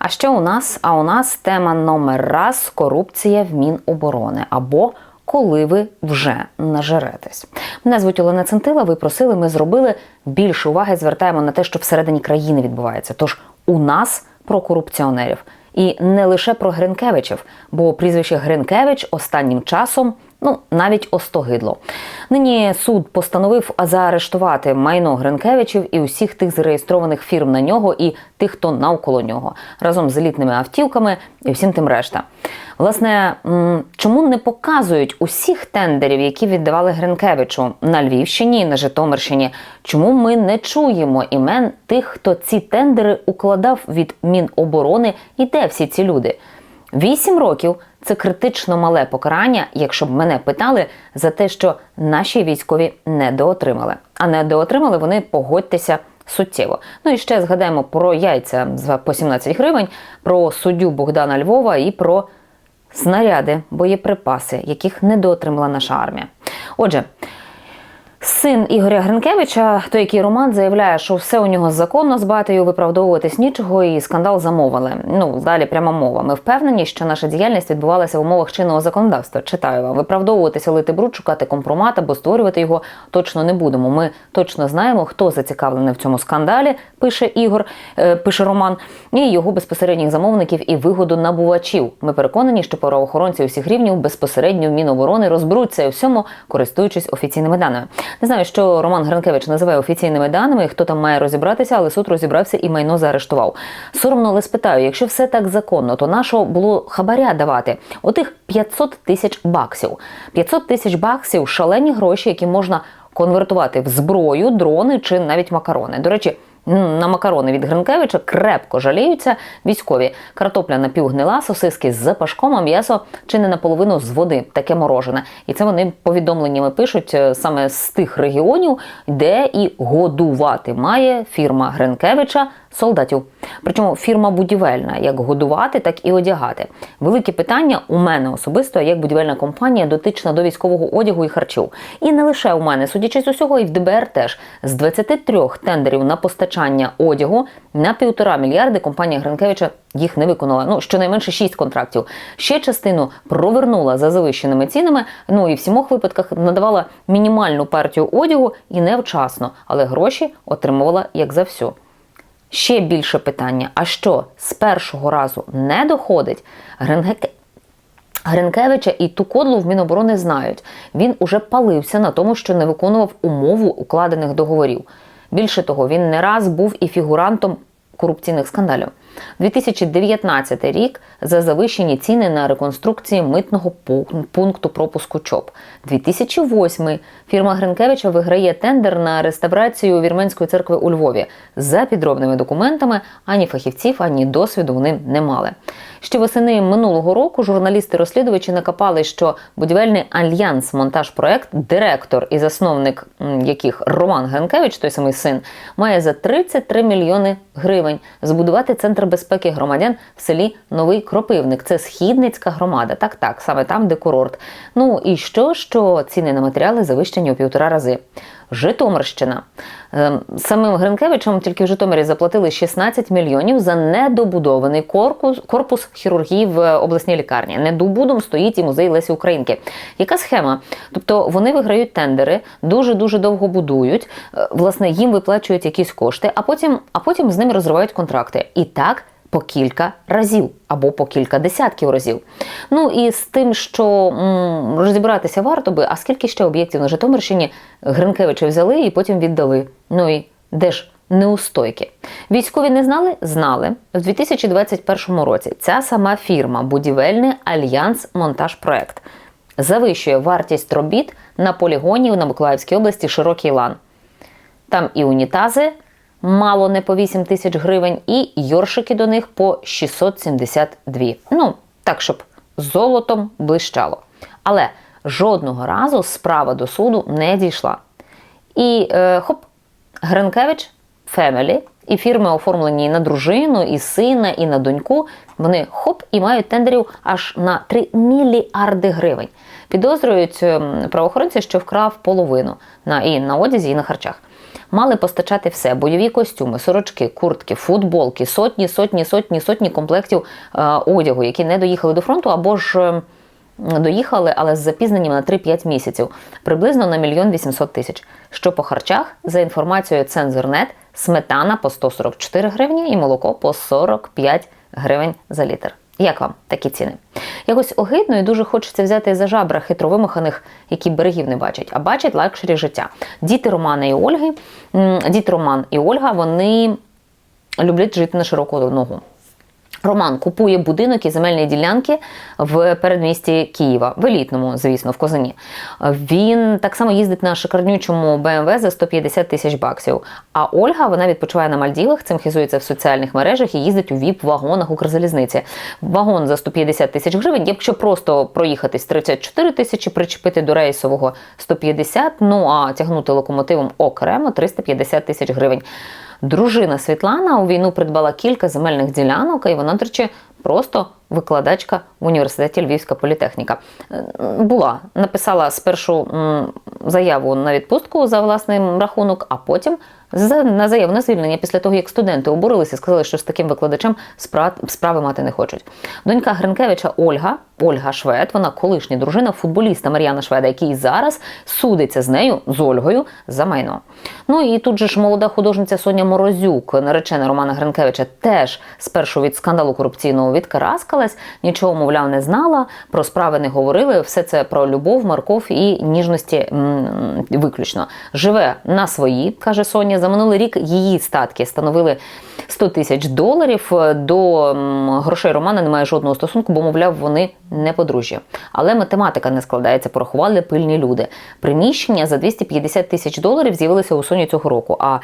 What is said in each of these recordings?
А що у нас? А у нас тема номер раз корупція в Міноборони або коли ви вже нажеретесь. Мене звуть Олена Центила. Ви просили, ми зробили більше уваги. Звертаємо на те, що всередині країни відбувається. Тож у нас про корупціонерів. І не лише про Гринкевичів, бо прізвище Гринкевич останнім часом ну навіть остогидло. Нині суд постановив заарештувати майно Гринкевичів і усіх тих зареєстрованих фірм на нього і тих, хто навколо нього, разом з елітними автівками і всім тим решта. Власне, чому не показують усіх тендерів, які віддавали Гринкевичу на Львівщині і на Житомирщині? Чому ми не чуємо імен тих, хто ці тендери укладав від Міноборони і де всі ці люди? Вісім років це критично мале покарання, якщо б мене питали за те, що наші військові недоотримали. А недоотримали вони погодьтеся суттєво. Ну і ще згадаємо про яйця за по 17 гривень, про суддю Богдана Львова і про снаряди, боєприпаси, яких недоотримала наша армія. Отже. Син Ігоря Гринкевича, той який Роман заявляє, що все у нього законно з батею виправдовуватись нічого, і скандал замовили. Ну далі пряма мова. Ми впевнені, що наша діяльність відбувалася в умовах чинного законодавства. Читаю вам виправдовуватися, лити бруд, шукати компромат або створювати його точно не будемо. Ми точно знаємо, хто зацікавлений в цьому скандалі. Пише Ігор, е, пише Роман, і його безпосередніх замовників і вигоду набувачів. Ми переконані, що правоохоронці усіх рівнів безпосередньо в Міноборони розберуться у всьому, користуючись офіційними даними. Не знаю, що Роман Гранкевич називає офіційними даними, хто там має розібратися, але суд розібрався і майно заарештував. Соромно, але спитаю, якщо все так законно, то нашого було хабаря давати отих 500 тисяч баксів. 500 тисяч баксів шалені гроші, які можна конвертувати в зброю, дрони чи навіть макарони. До речі. На макарони від Гринкевича крепко жаліються військові. Картопля напівгнила, сосиски з запашком, а м'ясо чи не наполовину з води, таке морожене. І це вони повідомленнями пишуть е, саме з тих регіонів, де і годувати має фірма Гринкевича солдатів. Причому фірма будівельна, як годувати, так і одягати. Велике питання у мене особисто, як будівельна компанія дотична до військового одягу і харчів. І не лише у мене, судячи з усього, і в ДБР теж з 23 тендерів на постачання одягу на півтора мільярди компанія Гринкевича їх не виконала. Ну щонайменше 6 контрактів. Ще частину провернула за завищеними цінами. Ну і в сімох випадках надавала мінімальну партію одягу і невчасно, але гроші отримувала як за всю. Ще більше питання: а що з першого разу не доходить? Гринке... Гринкевича і ту кодлу в Міноборони знають. Він уже палився на тому, що не виконував умову укладених договорів. Більше того, він не раз був і фігурантом корупційних скандалів. 2019 рік за завищені ціни на реконструкції митного пункту пропуску ЧОП. 2008 фірма Гринкевича виграє тендер на реставрацію вірменської церкви у Львові. За підробними документами ані фахівців, ані досвіду вони не мали. Ще восени минулого року журналісти-розслідувачі накопали, що будівельний альянс монтаж проект, директор і засновник яких Роман Гринкевич, той самий син, має за 33 мільйони гривень збудувати центр безпеки громадян в селі Новий Кропивник. Це східницька громада. Так, так, саме там, де курорт. Ну і що, що ціни на матеріали завищені у півтора рази. Житомирщина. Ем, самим Гринкевичем тільки в Житомирі заплатили 16 мільйонів за недобудований корпус корпус хірургії в обласній лікарні. Недобудом стоїть і музей Лесі Українки. Яка схема? Тобто вони виграють тендери, дуже дуже довго будують. Е, власне, їм виплачують якісь кошти, а потім, а потім з ними розривають контракти. І так по кілька разів або по кілька десятків разів. Ну і з тим, що м, розібратися варто би, а скільки ще об'єктів на Житомирщині Гринкевича взяли і потім віддали. Ну і де ж неустойки? Військові не знали? Знали. В 2021 році ця сама фірма Будівельний Альянс Монтаж Проект завищує вартість робіт на полігоні на Миколаївській області Широкий лан. Там і унітази мало не по 8 тисяч гривень, і йоршики до них по 672. Ну, так, щоб золотом блищало. Але жодного разу справа до суду не дійшла. І е, хоп, Гринкевич, Фемелі, і фірми, оформлені на дружину, і сина, і на доньку, вони хоп і мають тендерів аж на 3 мільярди гривень. Підозрюють ем, правоохоронці, що вкрав половину на і на одязі, і на харчах. Мали постачати все: бойові костюми, сорочки, куртки, футболки, сотні, сотні, сотні, сотні комплектів е, одягу, які не доїхали до фронту або ж. Доїхали, але з запізненням на 3-5 місяців, приблизно на мільйон 800 тисяч. Що по харчах, за інформацією Цензорнет, сметана по 144 гривні і молоко по 45 гривень за літр. Як вам такі ціни? Якось огидно і дуже хочеться взяти за жабра хитровимаханих, які берегів не бачать, а бачать лакшері життя. Діти Романа і Ольги, діти Роман і Ольга, вони люблять жити на широку ногу. Роман купує будинок і земельні ділянки в передмісті Києва, в елітному, звісно, в Козині. Він так само їздить на шикарнючому БМВ за 150 тисяч баксів. А Ольга вона відпочиває на Мальдівах, цим хизується в соціальних мережах і їздить у ВІП-вагонах Укрзалізниці. Вагон за 150 тисяч гривень. Якщо просто проїхатись 34 тисячі, причепити до рейсового 150, ну а тягнути локомотивом окремо 350 тисяч гривень. Дружина Світлана у війну придбала кілька земельних ділянок, і вона, до речі, просто викладачка в університеті Львівська політехніка. Е, Була, написала спершу заяву на відпустку за власний рахунок, а потім на заяву на звільнення після того, як студенти обурилися, сказали, що з таким викладачем справи мати не хочуть. Донька Гринкевича Ольга, Ольга Швед, вона колишня дружина футболіста Мар'яна Шведа, який зараз судиться з нею, з Ольгою, за майно. Ну і тут же ж молода художниця Соня Морозюк, наречена Романа Гринкевича, теж спершу від скандалу корупційного відкараскалась, нічого, мовляв, не знала, про справи не говорили. Все це про любов, морков і ніжності м, виключно. Живе на свої, каже Соня. За минулий рік її статки становили 100 тисяч доларів. До грошей Романа немає жодного стосунку, бо, мовляв, вони не подружжя. Але математика не складається, порахували пильні люди. Приміщення за 250 тисяч доларів з'явилися у Соні цього року. А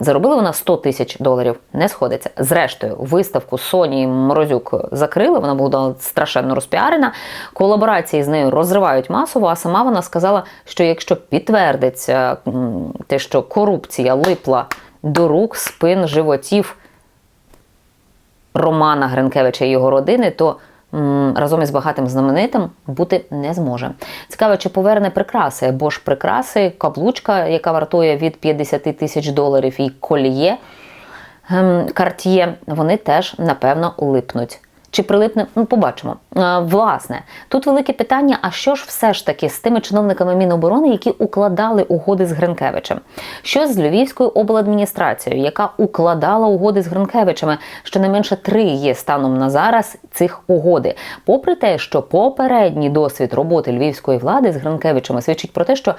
заробила вона 100 тисяч доларів. Не сходиться. Зрештою, виставку Соні Морозюк закрили. Вона була страшенно розпіарена. Колаборації з нею розривають масово. А сама вона сказала, що якщо підтвердиться те, що корупція липла до рук, спин, животів Романа Гринкевича і його родини, то разом із багатим знаменитим бути не зможе. Цікаво, чи поверне прикраси, бо ж прикраси, каблучка, яка вартує від 50 тисяч доларів, і коліє ем, карт'є, вони теж напевно липнуть. Чи прилипне, ну побачимо. Е, Власне, тут велике питання: а що ж все ж таки з тими чиновниками Міноборони, які укладали угоди з Гринкевичем? Що з Львівською обладміністрацією, яка укладала угоди з Гринкевичами? Щонайменше три є станом на зараз цих угоди. Попри те, що попередній досвід роботи львівської влади з Гринкевичами свідчить про те, що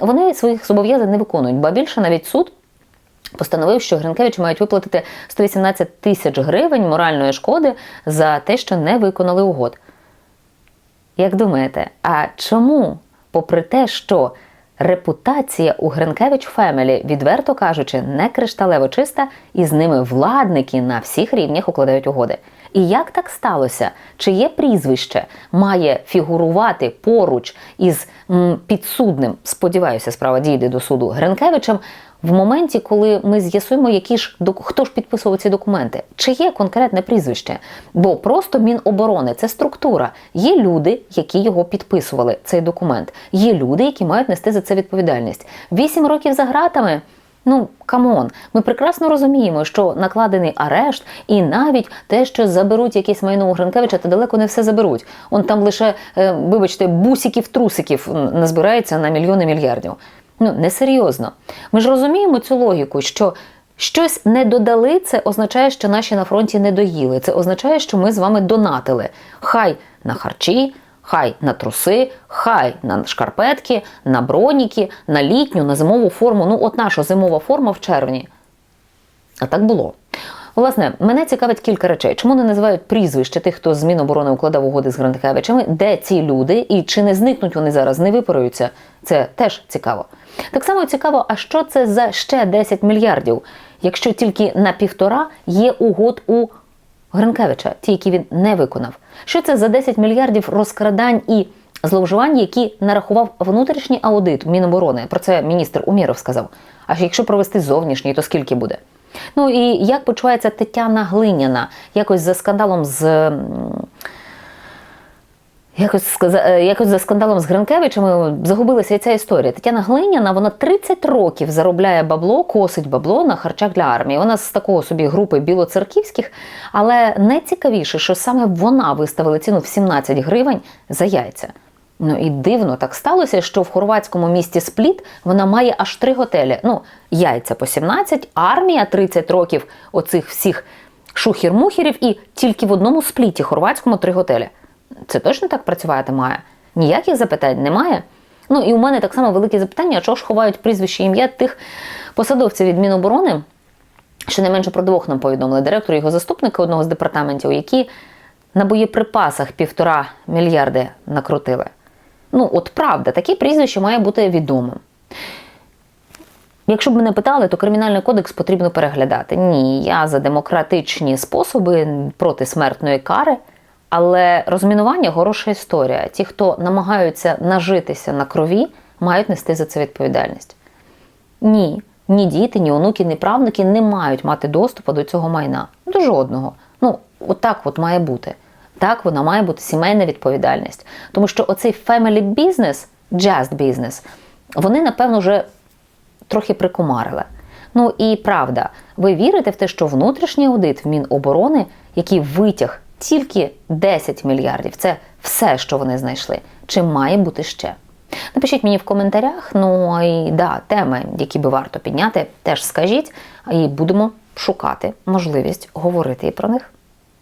вони своїх зобов'язань не виконують, ба більше навіть суд постановив, що Гринкевич мають виплатити 118 тисяч гривень моральної шкоди за те, що не виконали угод. Як думаєте, а чому, попри те, що репутація у Гринкевич Фемелі, відверто кажучи, не кришталево чиста, і з ними владники на всіх рівнях укладають угоди? І як так сталося? Чиє прізвище має фігурувати поруч із підсудним, сподіваюся, справа дійде до суду Гринкевичем, в моменті, коли ми з'ясуємо, які ж хто ж підписував ці документи, чи є конкретне прізвище? Бо просто Міноборони це структура. Є люди, які його підписували, цей документ. Є люди, які мають нести за це відповідальність. Вісім років за гратами. Ну, камон, ми прекрасно розуміємо, що накладений арешт, і навіть те, що заберуть якесь майно у Гринкевича, то далеко не все заберуть. Он там лише, е, вибачте, бусиків-трусиків м, назбирається на мільйони мільярдів. Ну, несерйозно. Ми ж розуміємо цю логіку, що щось не додали, це означає, що наші на фронті не доїли. Це означає, що ми з вами донатили. Хай на харчі, хай на труси, хай на шкарпетки, на броніки, на літню, на зимову форму. Ну, от наша зимова форма в червні. А так було. Власне, мене цікавить кілька речей. Чому не називають прізвище тих, хто з Міноборони укладав угоди з Гринкевичами? Де ці люди і чи не зникнуть вони зараз, не випаруються? Це теж цікаво. Так само цікаво, а що це за ще 10 мільярдів, якщо тільки на півтора є угод у Гринкевича, ті, які він не виконав. Що це за 10 мільярдів розкрадань і зловживань, які нарахував внутрішній аудит Міноборони? Про це міністр Уміров сказав. А якщо провести зовнішній, то скільки буде? Ну і як почувається Тетяна Глиняна якось за скандалом з. Якось е, якось за скандалом з Гринкевичами загубилася і ця історія. Тетяна Глиняна, вона 30 років заробляє бабло, косить бабло на харчах для армії. Вона з такого собі групи білоцерківських, але найцікавіше, що саме вона виставила ціну в 17 гривень за яйця. Ну і дивно так сталося, що в хорватському місті Спліт вона має аж три готелі. Ну, яйця по 17, армія 30 років оцих всіх шухір-мухерів, і тільки в одному спліті хорватському три готелі. Це точно так працювати має? Ніяких запитань немає. Ну і у мене так само велике запитання, чого ж ховають прізвище ім'я тих посадовців від Міноборони, Щонайменше про двох нам повідомили директор і його заступника одного з департаментів, які на боєприпасах півтора мільярди накрутили. Ну, от правда, таке прізвище має бути відомим. Якщо б мене питали, то кримінальний кодекс потрібно переглядати. Ні, я за демократичні способи проти смертної кари. Але розмінування хороша історія. Ті, хто намагаються нажитися на крові, мають нести за це відповідальність. Ні, ні діти, ні онуки, ні правнуки не мають мати доступу до цього майна. До жодного. Ну, отак от має бути. Так вона має бути сімейна відповідальність. Тому що оцей family business, just business, вони, напевно, вже трохи прикумарили. Ну і правда, ви вірите в те, що внутрішній аудит в Міноборони, який витяг тільки 10 мільярдів, це все, що вони знайшли. Чи має бути ще? Напишіть мені в коментарях. Ну і да, теми, які би варто підняти, теж скажіть, і будемо шукати можливість говорити про них.